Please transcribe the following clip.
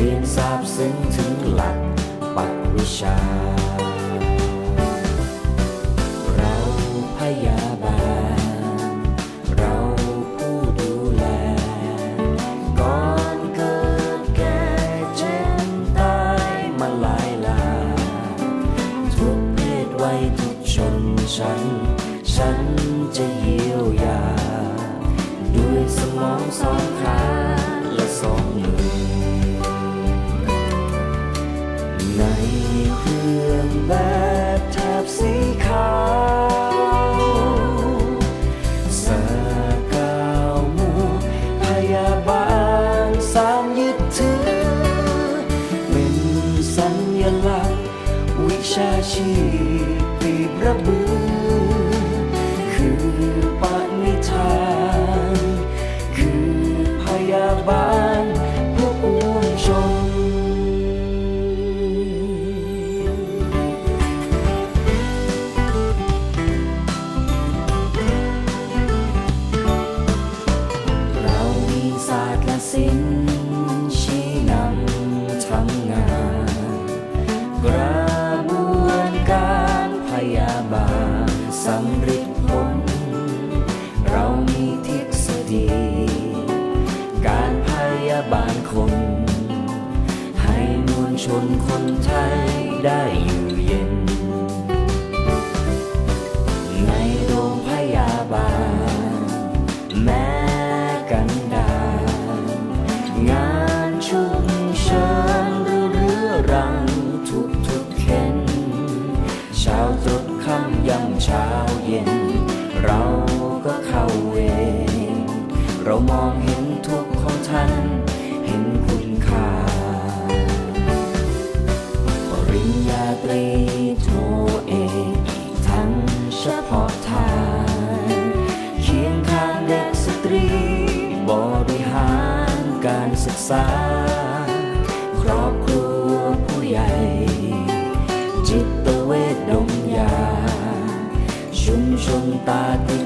เรียนทราบซึ้งถึงหลักปักวิชา เราพยาบาล เราผู้ดูแล ก่อนเกิดแก่เจ็บตายมาหลายลา ทุกเพศวัยทุกชนชั้น ฉันจะเยียวยา ด้วยสมองสองขา แบบแถบสีขาวสกาวมูพยาบาลสามยึดถือ เป็นสัญลักษณ์ วิชาชีพปีบระบือคือ สตร์และศิลป์ชี้นำทำงานกระบวนการพยาบาลสำเร็จผล เรามีทฤษฎี การพยาบาลคน ให้มวลชนคนไทยได้อยู่ ชุมเชิญหรือเรือรังทุกทุกเข็นเช้าตรุษค่ำยำเช้าเย็น เราก็เข้าเวรเรามองเห็นทุกข์ของท่าน เห็นคุณ ตาติ